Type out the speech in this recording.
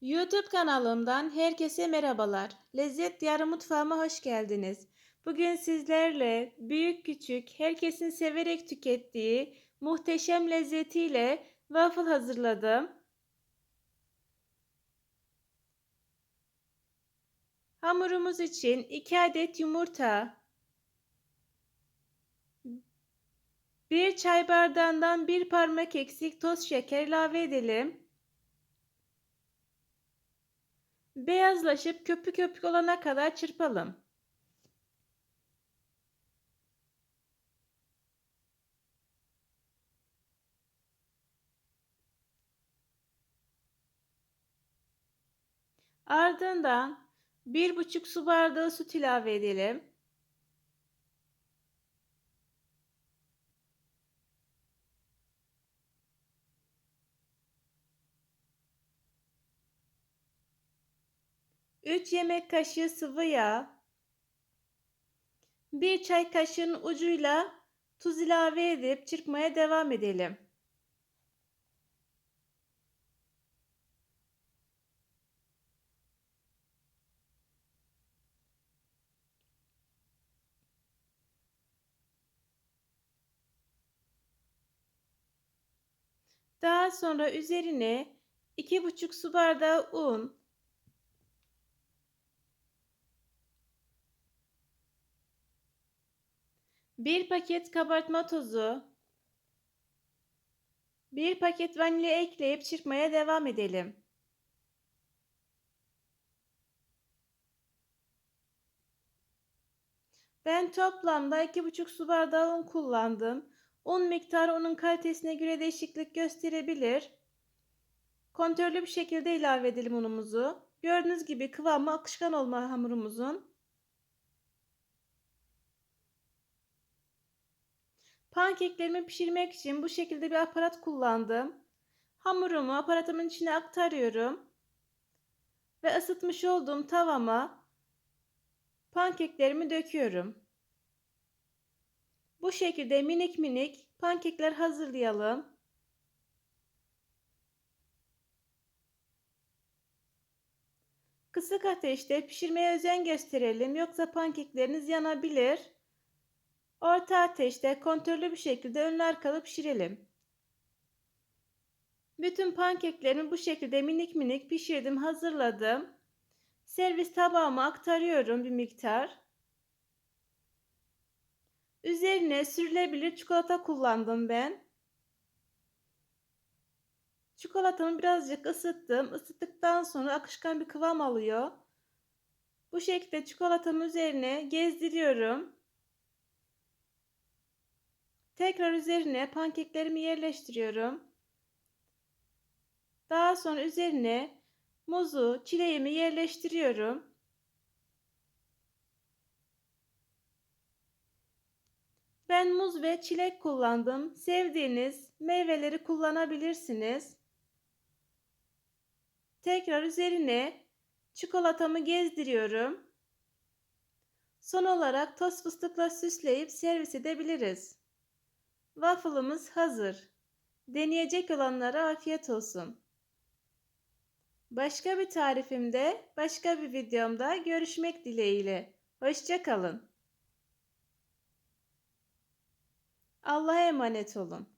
YouTube kanalımdan herkese merhabalar. Lezzet Diyarı mutfağıma hoş geldiniz. Bugün sizlerle büyük küçük herkesin severek tükettiği muhteşem lezzetiyle waffle hazırladım. Hamurumuz için 2 adet yumurta, 1 çay bardağından 1 parmak eksik toz şeker ilave edelim. Beyazlaşıp köpük köpük olana kadar çırpalım. Ardından bir buçuk su bardağı süt ilave edelim. Üç yemek kaşığı sıvı yağ, bir çay kaşığının ucuyla tuz ilave edip çırpmaya devam edelim. Daha sonra üzerine 2,5 su bardağı un, bir paket kabartma tozu, bir paket vanilya ekleyip çırpmaya devam edelim. Ben toplamda 2,5 su bardağı un kullandım. Un miktarı unun kalitesine göre değişiklik gösterebilir. Kontrollü bir şekilde ilave edelim unumuzu. Gördüğünüz gibi kıvamı akışkan olma hamurumuzun. Pankeklerimi pişirmek için bu şekilde bir aparat kullandım. Hamurumu aparatımın içine aktarıyorum. Ve ısıtmış olduğum tavama pankeklerimi döküyorum. Bu şekilde minik minik pankekler hazırlayalım. Kısık ateşte pişirmeye özen gösterelim yoksa pankekleriniz yanabilir. Orta ateşte kontrollü bir şekilde önlü arkalı pişirelim. Bütün pankeklerimi bu şekilde minik minik pişirdim, hazırladım. Servis tabağıma aktarıyorum bir miktar. Üzerine sürülebilir çikolata kullandım ben. Çikolatamı birazcık ısıttım. Isıttıktan sonra akışkan bir kıvam alıyor. Bu şekilde çikolatamı üzerine gezdiriyorum. Tekrar üzerine pankeklerimi yerleştiriyorum. Daha sonra üzerine muzu, çileğimi yerleştiriyorum. Ben muz ve çilek kullandım. Sevdiğiniz meyveleri kullanabilirsiniz. Tekrar üzerine çikolatamı gezdiriyorum. Son olarak toz fıstıkla süsleyip servis edebiliriz. Waffle'ımız hazır. Deneyecek olanlara afiyet olsun. Başka bir tarifimde, başka bir videomda görüşmek dileğiyle. Hoşçakalın. Allah'a emanet olun.